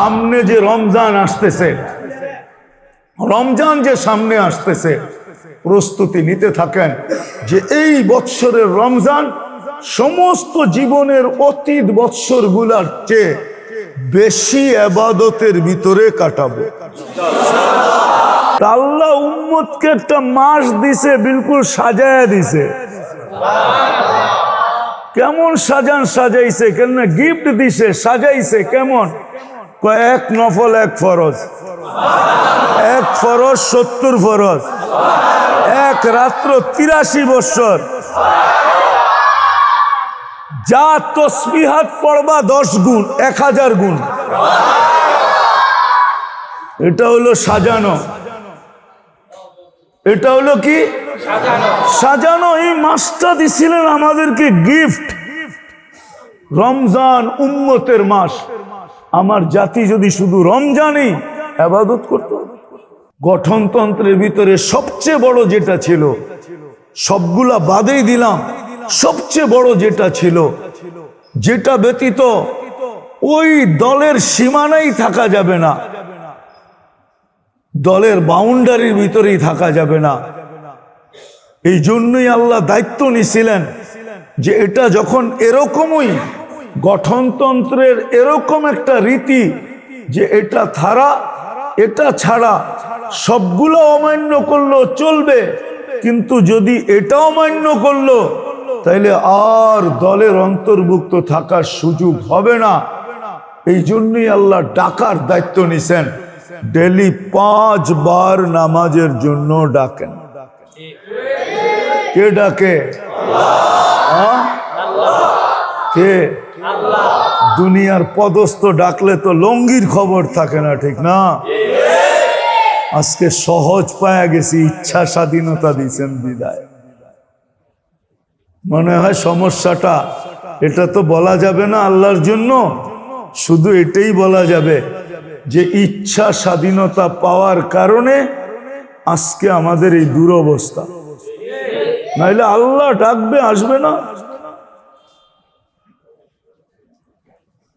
সামনে যে রমজান আসতেছে, রমজান যে সামনে আসতেছে, প্রস্তুতি নিতে থাকেন যে এই বৎসরের রমজান সমস্ত জীবনের অতীত বৎসরগুলার চেয়ে বেশি আবাদতের ভিতরে কাটাবো। আল্লাহ উম্মতকে একটা মাস দিছে, বিলকুল সাজায় দিছে। কেমন সাজান সাজাইছে কেন গিফট দিছে, সাজাইছে, কেমন? এক নফল, এক ফরজ। এক ফরজ, সত্তর ফরজ। এক রাত্র তিরাশি বৎসর। যা তসবিহাত পড়বা দশ গুণ, এক হাজার গুণ। এটা হলো সাজানো। এটা হলো কি? সাজানো। এই মাসটা দিছিলেন আমাদেরকে গিফট। রমজান উম্মতের মাস। আমার জাতি যদি শুধু রমজানই আবাদত করত, গঠনতন্ত্রের ভিতরে সবচেয়ে বড় যেটা ছিল, সবগুলা বাদেই দিলাম, সবচেয়ে বড় যেটা ছিল, যেটা ব্যতীত ওই দলের সীমানাই থাকা যাবে না, দলের বাউন্ডারির ভিতরেই থাকা যাবে না। এই জন্যই আল্লাহ দায়িত্ব নিছিলেন যে এটা যখন এরকমই গঠনতন্ত্রের এরকম একটা রীতি যে এটা থারা এটা ছাড়া সবগুলো অমান্য করল চলবে। কিন্তু যদি এটা অমান্য করল, তাইলে আর দলের অন্তর্ভুক্ত থাকার সুযোগ হবে না। এই জন্যই আল্লাহ ডাকার দায়িত্ব নিছেন। ডেলি পাঁচ বার নামাজের জন্য ডাকেন। কে ডাকে? কে? দুনিয়ার পদস্থ ডাকলে তো লঙ্গির খবর থাকে না, ঠিক না? আজকে সহজ পায়া গেছি, ইচ্ছা স্বাধীনতা দিয়েছেন বিদায়। মনে হয় সমস্যাটা, এটা তো বলা যাবে না আল্লাহর জন্য। শুধু এটাই বলা যাবে যে ইচ্ছা স্বাধীনতা পাওয়ার কারণে আজকে আমাদের এই দুরবস্থা। নাইলে আল্লাহ ডাকবে, আসবে না?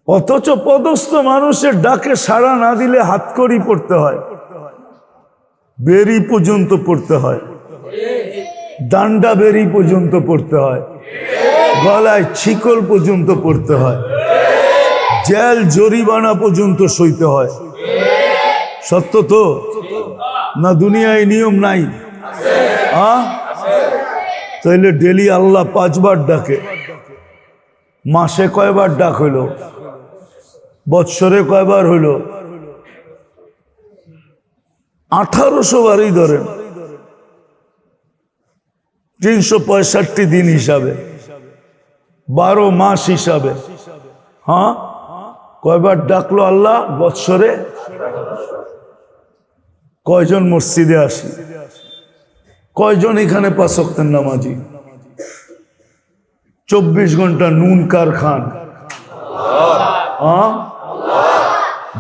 অথচ পদস্থ মানুষের ডাকে সাড়া না দিলে হাতকড়ি পড়তে হয়। বেরি পর্যন্ত পড়তে হয়। ডান্ডা বেরি পর্যন্ত পড়তে হয়। গলায় ছিকল পর্যন্ত পড়তে হয়। জেল জরিমানা পর্যন্ত সইতে হয়। সত্য তো? না দুনিয়ায় নিয়ম নাই? আহ তাইলে ডেলি আল্লাহ পাঁচবার ডাকে। মাসে কয়বার ডাক হইল? বৎসরে কয়বার হইল? আঠারোশো বারই ধরেন। তিনশো পঁয়ষট্টি দিন হিসাবে। বারো মাস হিসাবে। হ্যাঁ? কয়বার ডাকলো আল্লাহ? বৎসরে? কয়জন মসজিদে আসি? কয়জন এখানে পাশক্তের নামাজি? চব্বিশ ঘণ্টা নুন কার খান হ্যাঁ?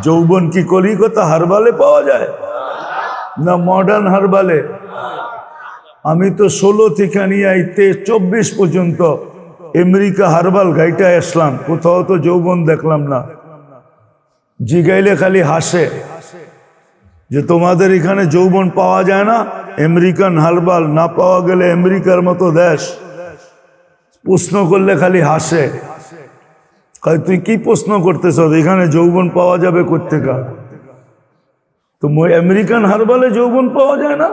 যৌবন কি কলিকতা হারবালে পাওয়া যায়? না মডার্ন হারবালে? আমি তো ষোলো থেকে নিয়ে আইতে চব্বিশ পর্যন্ত আমেরিকা হারবাল গাইটা আসলাম। কোথাও তো যৌবন দেখলাম না। জিগাইলে খালি হাসে যে তোমাদের এখানে যৌবন পাওয়া যায় না? আমেরিকান হারবাল না পাওয়া গেলে আমেরিকার মতো দেশ? প্রশ্ন করলে খালি হাসে। কয় তুই কি প্রশ্ন করতেছ? এখানে যৌবন পাওয়া যাবে কোথেকা তো আমেরিকান হারবালে যৌবন পাওয়া যায় না?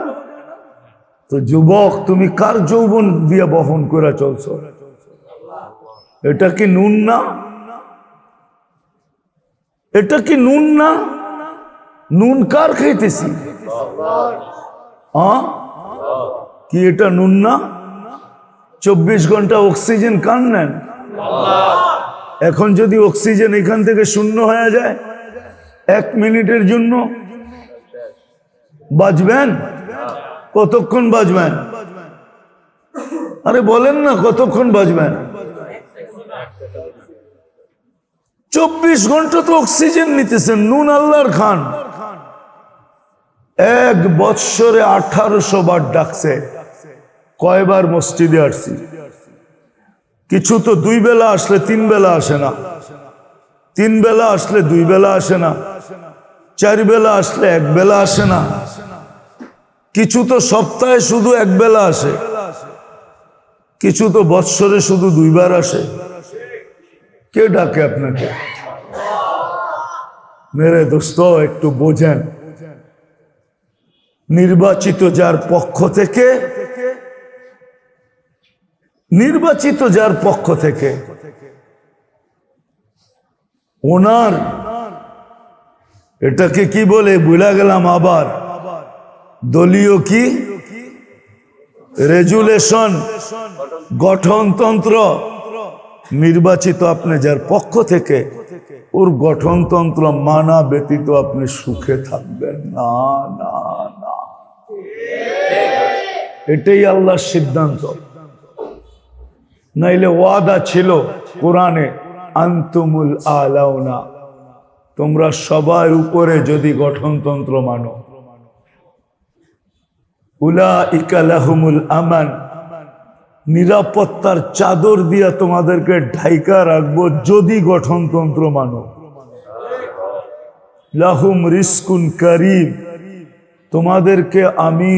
তো যুবক, তুমি কার যৌবন দিয়ে বহন করে চলছ? এটা কি নুন না? এটা কি নুন না? নুন কার খাইতেছি? কি এটা নুন না? চব্বিশ ঘণ্টা অক্সিজেন কান নেন? এখন যদি অক্সিজেন এখান থেকে শূন্য হয়ে যায়, এক মিনিটের জন্য বাজবেন কতক্ষণ বাজবেন আরে বলেন না, কতক্ষণ বাজবেন চব্বিশ ঘণ্টা তো অক্সিজেন নিতেছেন, নুন আল্লাহর খান। এক বৎসরে আঠারোশো বার ডাকছে, কয়বার মসজিদে আসছি? কিছু তো দুই বেলা আসলে তিন বেলা আসে না। তিন বেলা আসলে দুই বেলা আসে না। চার বেলা আসলে এক বেলা আসে না। কিছু তো সপ্তাহে শুধু এক বেলা আসে। কিছু তো বৎসরে শুধু দুইবার আসে। কে ডাকে আপনাকে? মেরে দোস্ত, একটু বোঝেন। নির্বাচিত যার পক্ষ থেকে নির্বাচিত যার পক্ষ থেকে। ওনার, এটাকে কি বলে বুলা গেলাম আবার। দলীয় কি? রেজুলেশন, গঠনতন্ত্র। নির্বাচিত আপনি যার পক্ষ থেকে, ওর গঠনতন্ত্র মানা ব্যতীত আপনি সুখে থাকবেন। না না না। এটাই আল্লাহর সিদ্ধান্ত। নাইলে ওয়াদা ছিল কোরআনে, আন্তুমুল আলাউনা তোমরা সবার উপরে যদি গঠনতন্ত্র মানো। উলা ইকালাহুমুল আমান, নিরাপত্তার চাদর দিয়া তোমাদেরকে ঢাইকা রাখব যদি গঠনতন্ত্র মানো। লাহুম রিস্কুন করিম, তোমাদেরকে আমি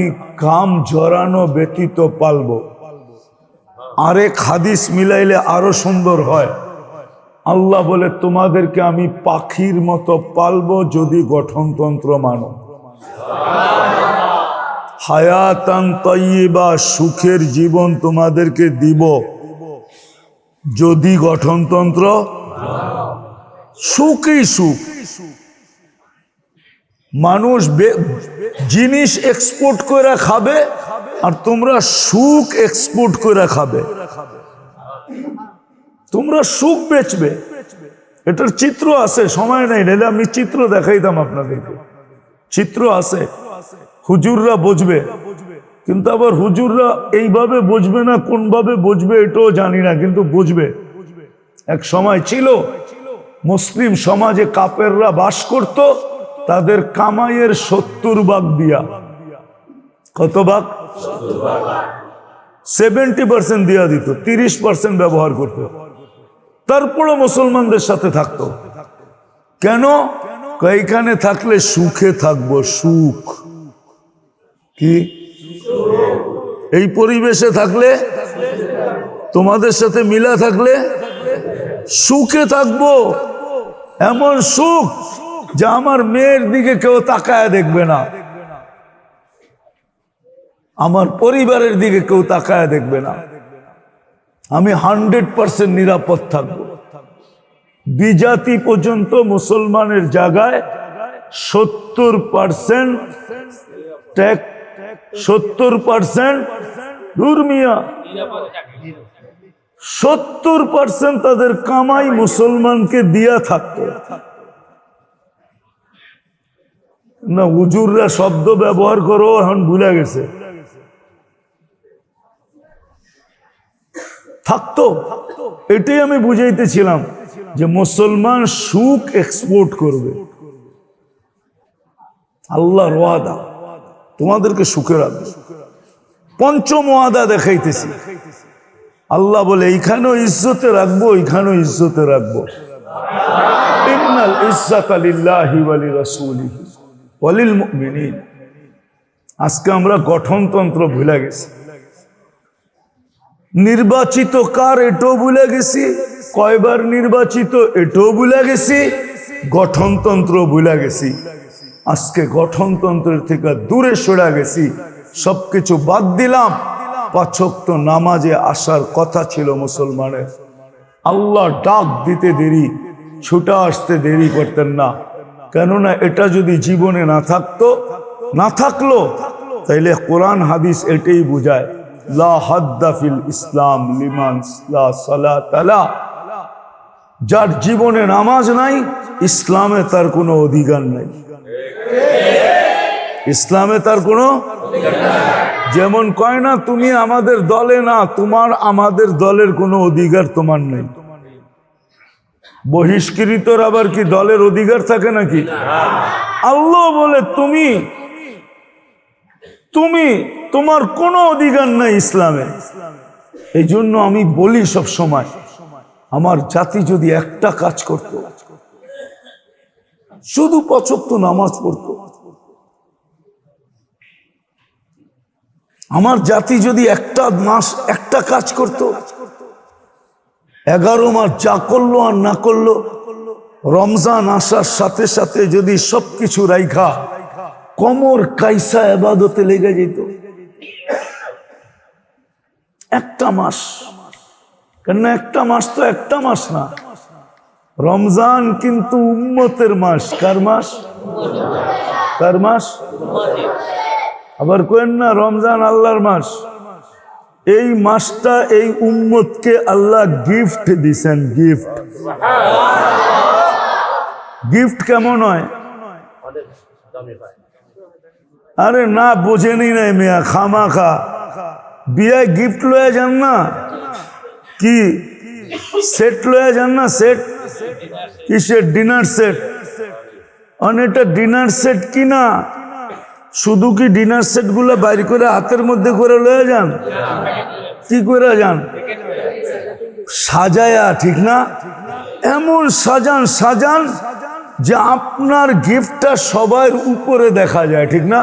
কাম জড়ানো ব্যতীত পালবো। আরেক হাদিস মিলাইলে আরও সুন্দর হয়। আল্লাহ বলে, তোমাদেরকে আমি পাখির মতো পালবো যদি গঠনতন্ত্র মানো। হায়াতান সুখের জীবন তোমাদেরকে দিব যদি গঠনতন্ত্র সুখই সুখ। মানুষ জিনিস এক্সপোর্ট করে খাবে আর তোমরা সুখ এক্সপোর্ট করে খাবে। তোমরা সুখ বেচবে। এটার চিত্র আছে, সময় নেই নাহলে আমি চিত্র দেখাইতাম আপনাদেরকে। চিত্র আছে, হুজুররা বুঝবে। কিন্তু আবার হুজুররা এইভাবে বুঝবে না, কোনভাবে বুঝবে এটাও জানি না, কিন্তু বুঝবে। এক সময় ছিল, মুসলিম সমাজে কাপেররা বাস করত, তাদের কামাইয়ের সত্তর ভাগ দিয়া। কত ভাগ? সেভেন্টি পার্সেন্ট দিয়া দিত, তিরিশ পার্সেন্ট ব্যবহার করতো। তারপরে মুসলমানদের সাথে থাকতো। কেন? এইখানে থাকলে সুখে থাকব, সুখ। কি? এই পরিবেশে থাকলে? তোমাদের সাথে মিলা থাকলে? সুখে থাকব। এমন সুখ যে আমার মেয়ের দিকে কেউ তাকায় দেখবে না। আমার পরিবারের দিকে কেউ তাকায় দেখবে না। আমি হান্ড্রেড পার্সেন্ট নিরাপদ থাকব। বিজাতি পর্যন্ত মুসলমানের জায়গায় সত্তর পার্সেন্ট সত্তর পার্সেন্ট দুর্মিয়া সত্তর পার্সেন্ট তাদের কামাই মুসলমানকে দিয়া থাকতো। না উজুররা শব্দ ব্যবহার করো, এখন ভুলে গেছে। থাকতো। এটাই আমি বুঝাইতেছিলাম যে মুসলমান সুখ এক্সপোর্ট করবে। আল্লাহর ওয়াদা, তোমাদেরকে সুখে রাখবে। পঞ্চম ওয়াদা দেখাইতেছি। আল্লাহ বলে, এইখানেও ইজ্জতে রাখব এইখানেও ইজ্জতে রাখব। আজকে আমরা গঠনতন্ত্র ভুলে গেছি। নির্বাচিত কার এটাও ভুলে গেছি? কয়বার নির্বাচিত এটাও ভুলে গেছি? গঠনতন্ত্র ভুলে গেছি। আজকে গঠনতন্ত্রের থেকে দূরে সরে গেছি। সবকিছু বাদ দিলাম। পাচক নামাজে আসার কথা ছিল মুসলমানের। আল্লাহ ডাক দিতে দেরি, ছুটা আসতে দেরি করতেন না। কেননা এটা যদি জীবনে না থাকতো, না থাকল, তাইলে কোরআন হাদিস এটাই বুঝায়। ইসলাম যার জীবনে নামাজ নাই, ইসলামে তার কোনো অধিকার নাই। ইসলামে তার কোনো যেমন কয় না, তুমি আমাদের দলে না, তোমার আমাদের দলের কোনো অধিকার তোমার নেই। বহিষ্কৃতর আবার কি দলের অধিকার থাকে নাকি? আল্লাহ বলে, তুমি তুমি, তোমার কোনো অধিকার নাই ইসলামে। এই জন্য আমি বলি সব সময়, আমার জাতি যদি একটা কাজ করত, শুধু পছক্ত নামাজ পড়তো। আমার জাতি যদি একটা মাস, একটা কাজ করত, এগারো মাস যা করল আর না করল, রমজান আসার সাথে সাথে যদি সবকিছু রাইখা কমর কাইসা এবাদতে লেগে যেত। একটা মাস। কেন একটা মাস তো একটা মাস না। রমজান কিন্তু উম্মতের মাস। কার মাস? কার মাস? আবার কেন না, রমজান আল্লাহর মাস। এই মাসটা এই উম্মতকে আল্লাহ গিফট দিছেন, গিফট। গিফট কেমন হয়? আরে না, বোঝেনি নাই মিয়া খামা খা বিয়ে গিফট লয়ে যান না? কি? সেট লয়ে যান না সেট কিসের ডিনার সেট অনেকটা ডিনার সেট কি না? শুধু কি ডিনার সেটগুলো বাইর করে হাতের মধ্যে করে লয়ে যান? কি করে যান? সাজায়া, ঠিক না? এমন সাজান সাজান যে আপনার গিফটটা সবার উপরে দেখা যায়, ঠিক না?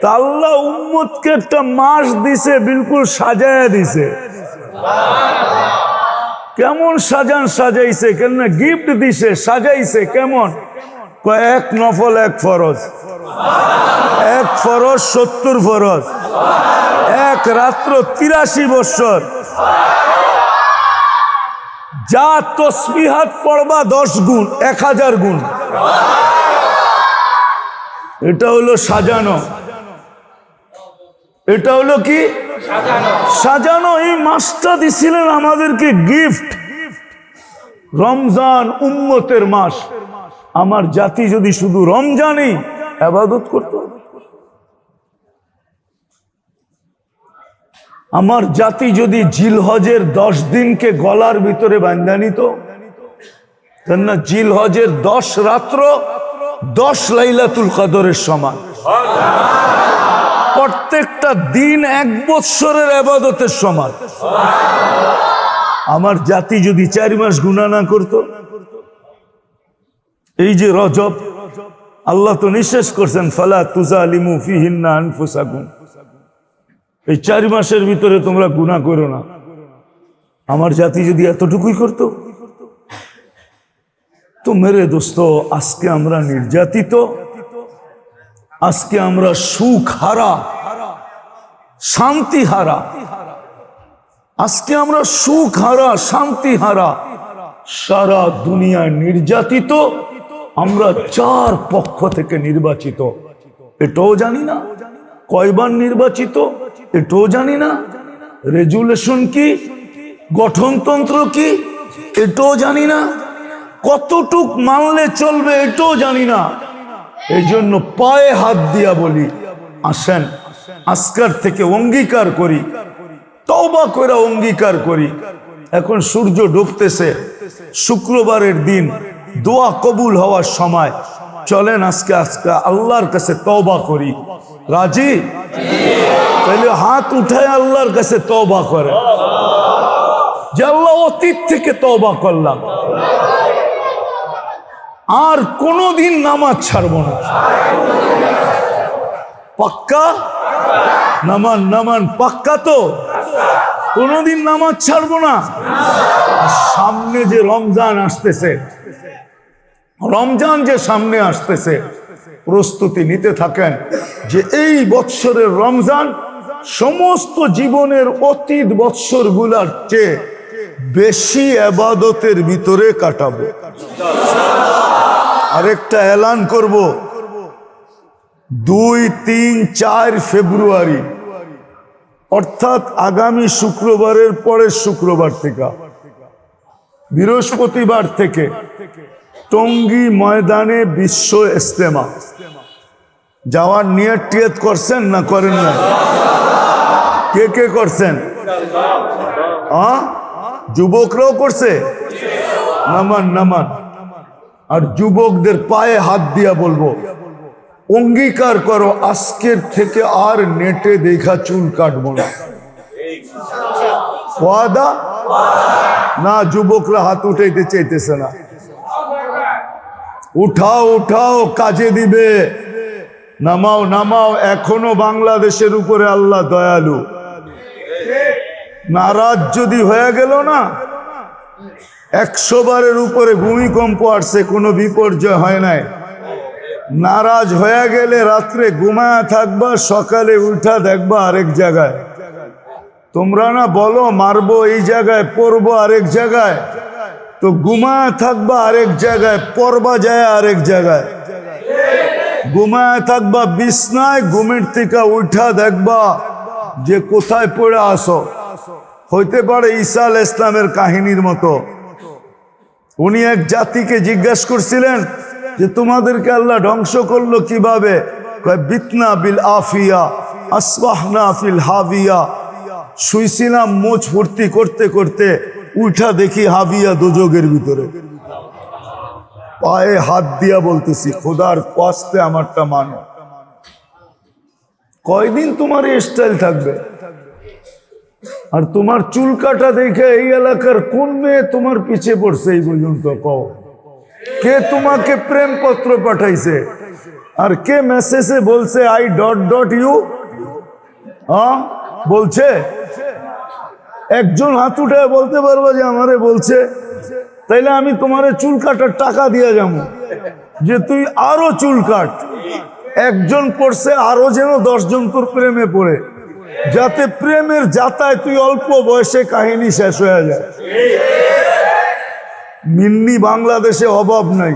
তা আল্লাহ উম্মতকে একটা মাস দিছে, বিলকুল সাজায়া দিছে। কেমন সাজান সাজাইছে কেন গিফট দিছে, সাজাইছে, কেমন? এক নফল, এক ফরজ। এক ফরজ, সত্তর ফরজ। এক রাত্র তিরাশি বৎসর। যা তসবিহাত পড়বা দশ গুণ, এক হাজার গুণ। এটা হলো সাজানো। এটা হলো কি? সাজানো। এই মাসটা দিছিলেন আমাদেরকে গিফট রমজান উম্মতের মাস। আমার জাতি যদি শুধু রমজানই আবাদত করত। আমার জাতি যদি জিলহজের দশ দিনকে গলার ভিতরে বান্ধা নিত, কেননা জিলহজের দশ রাত্র দশ লাইলাতুল কাদরের সমান। প্রত্যেকটা দিন এক বৎসরের আবাদতের সমান। আমার জাতি যদি চার মাস গুণা না করত, এই যে রজব, আল্লাহ তো নিঃশেষ করছেন, ফালা তুজা আলিমু ফিহিন্না আনফুসাকুম। এই চার মাসের ভিতরে তোমরা গুণা করো না। আমার জাতি যদি এতটুকুই করত, তো মেরে দোস্ত, আজকে আমরা নির্যাতিত, আজকে আমরা সুখ হারা শান্তি হারা আজকে আমরা সুখ হারা শান্তি হারা সারা দুনিয়া নির্যাতিত, আমরা চার পক্ষ থেকে নির্বাচিত। এটাও জানি না। কয়বার নির্বাচিত? এটাও জানি না। রেজুলেশন কি? গঠনতন্ত্র কি? এটাও জানি না। কতটুক মানলে চলবে এটাও জানি না। এই জন্য পায়ে হাত দিয়া বলি, আসেন, আজকার থেকে অঙ্গীকার করি, তওবা করে অঙ্গীকার করি। এখন সূর্য ডুবতেছে। শুক্রবারের দিন দোয়া কবুল হওয়ার সময় চলেন আজকে আজকে আল্লাহর কাছে তওবা করি। রাজি? তাহলে হাত উঠায় আল্লাহর কাছে তওবা করে যে আল্লাহ অতীত থেকে তওবা করলাম। আর কোনোদিন নামাজ ছাড়ব না। পাক্কা? নামান নামান, পাক্কা তো? কোনোদিন নামাজ ছাড়বো না। সামনে যে রমজান আসতেছে রমজান যে সামনে আসতেছে, প্রস্তুতি নিতে থাকেন যে এই বৎসরের রমজান সমস্ত জীবনের অতীত বৎসরগুলার চেয়ে বেশি আবাদতের ভিতরে কাটাবো। আরেকটা এলান করব। দুই, তিন, চার ফেব্রুয়ারি, অর্থাৎ আগামী শুক্রবারের পরের শুক্রবার থেকে, বৃহস্পতিবার থেকে টঙ্গী ময়দানে বিশ্ব ইস্তেমা যাওয়ার নিয়ত টিয়ত করছেন না করেন না? কে কে করছেন? যুবকরাও করছে? নামান নামান। আর যুবকদের পায়ে হাত দিয়া বলব, অঙ্গীকার করো, আজকের থেকে আর নেটে দেখা চুল কাটবো না। না, যুবকরা হাত উঠাইতে চাইতেছে না। উঠাও উঠাও, কাজে দিবে। নামাও নামাও, এখনও বাংলাদেশের উপরে আল্লাহ দয়ালু। নারাজ যদি হয়ে গেল না একশো বারের উপরে ভূমিকম্প আসছে, কোনো বিপর্যয় হয় নাই। নারাজ হয়ে গেলে রাত্রে ঘুমায়া থাকবা, সকালে উঠা দেখবা আরেক জায়গায়। তোমরা না বলো, মারবো এই জায়গায় পড়ব আরেক জায়গায়। তো ঘুমায়া থাকবা আরেক জায়গায় পড়বা যায় আরেক জায়গায়। ঘুমায় থাকবা, বিছনায় ঘুমের থেকে উঠা দেখবা যে কোথায় পড়ে আসো হইতে পারে ঈসা আল ইসলামের কাহিনীর মতো। উনি এক জাতিকে জিজ্ঞাসা করছিলেন যে, তোমাদেরকে আল্লাহ ধ্বংস করল কীভাবে? বিতনা বিল আফিয়া, আসবাহনা ফিল হাবিয়া। শুইছিলাম মোচ ফুর্তি করতে করতে উঠা দেখি হাবিয়া দুযোগের ভিতরে। পায়ে হাত দিয়া বলতেছি, খোদার কষ্টে আমারটা মানো। কয়দিন তোমার স্টাইল থাকবে? আর তোমার চুল কাটা দেখে এই এলাকার কোন মেয়ে তোমার পিছে পড়ছে এই পর্যন্ত কও? কে তোমাকে প্রেম পত্র পাঠাইছে? আর কে মেসেজে বলছে আই ডট ডট ইউ হ্যাঁ বলছে? একজন হাত উঠে বলতে পারব যে আমারে বলছে, তাইলে আমি তোমারে চুল কাটার টাকা দিয়ে যাব। যে তুই আরও চুল কাট। একজন পড়ছে আরও যেন দশজন তোর প্রেমে পড়ে। যাতে প্রেমের যাতায় তুই অল্প বয়সে কাহিনী শেষ হয়ে যায়। মিন্নি বাংলাদেশে অভাব নাই।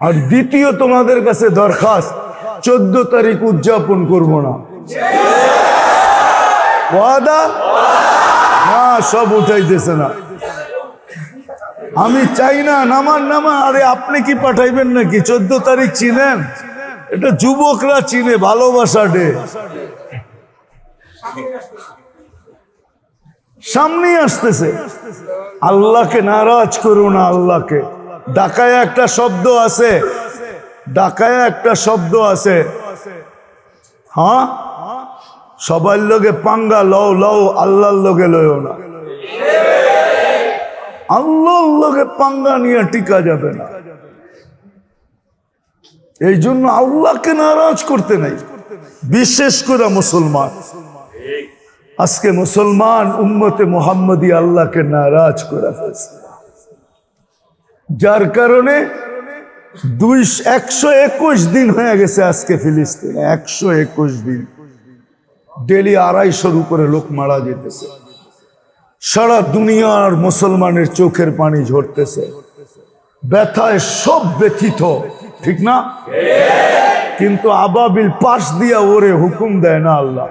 আর দ্বিতীয় তোমাদের কাছে দরখাস্ত, চোদ্দ তারিখ উদযাপন করব না। ওয়াদা? না, সব উঠাইতেছে না। আমি চাই না নামার নামা আরে আপনি কি পাঠাইবেন নাকি? চোদ্দ তারিখ চিনেন? এটা যুবকরা চিনে, ভালোবাসা ডে। সামনেই আসতেছে। আল্লাহকে নারাজ করো না আল্লাহকে। ডাকায় একটা শব্দ আছে। ডাকায় একটা শব্দ আছে। হ্যাঁ? সবার লোকে পাঙ্গা লও লও, আল্লাহর লোকে লও না। আল্লাহর লোকে পাঙ্গা নিয়ে টিকা যাবে না। এই জন্য আল্লাহকে নারাজ করতে নাই, বিশেষ করে মুসলমান। আজকে মুসলমান উম্মতে মোহাম্মদী আল্লাহকে নারাজ করে ফেলছে। যার কারণে দুই একশো একুশ দিন হয়ে গেছে আজকে ফিলিস্তিনে, একশো একুশ দিন। ডেলি আড়াইশোর উপরে লোক মারা যেতেছে। সারা দুনিয়ার মুসলমানের চোখের পানি ঝরতেছে। ব্যথায় সব ব্যথিত, ঠিক না? কিন্তু আবাবিল পাশ দিয়া ওরে হুকুম দেয় না আল্লাহ।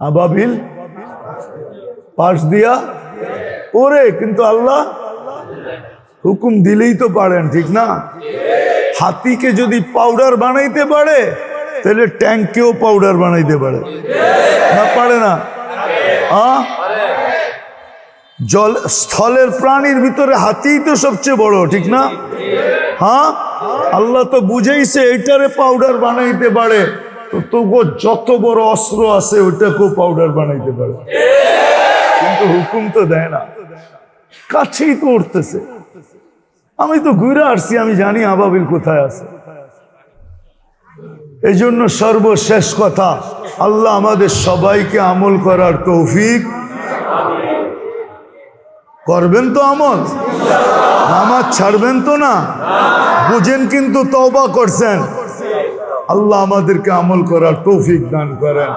আবাবিল পাশ দিয়া ওরে, কিন্তু আল্লাহ হুকুম দিলেই তো পারেন, ঠিক না? হাতিকে যদি পাউডার বানাইতে পারে তাহলে ট্যাঙ্কেও পাউডার বানাইতে পারে। না পারে না? জল, স্থলের প্রাণীর ভিতরে হাতিই তো সবচেয়ে বড়, ঠিক না? হ্যাঁ আল্লাহ তো বুঝেইছে, এইটারে পাউডার বানাইতে পারে। তো তবুও যত বড় অস্ত্র আছে, ওইটাকেও পাউডার বানাইতে পারে। কিন্তু হুকুম তো দেয় না। কাছেই তো উঠতেছে। আমি তো ঘুরে আসছি, আমি জানি আবাবিল কোথায় আছে। এই জন্য সর্বশেষ কথা, আল্লাহ আমাদের সবাইকে আমল করার তৌফিক করবেন তো আমল? নামাজ ছাড়বেন তো না? বুঝেন কিন্তু তওবা করছেন। আল্লাহ আমাদেরকে আমল করার তৌফিক দান করেন।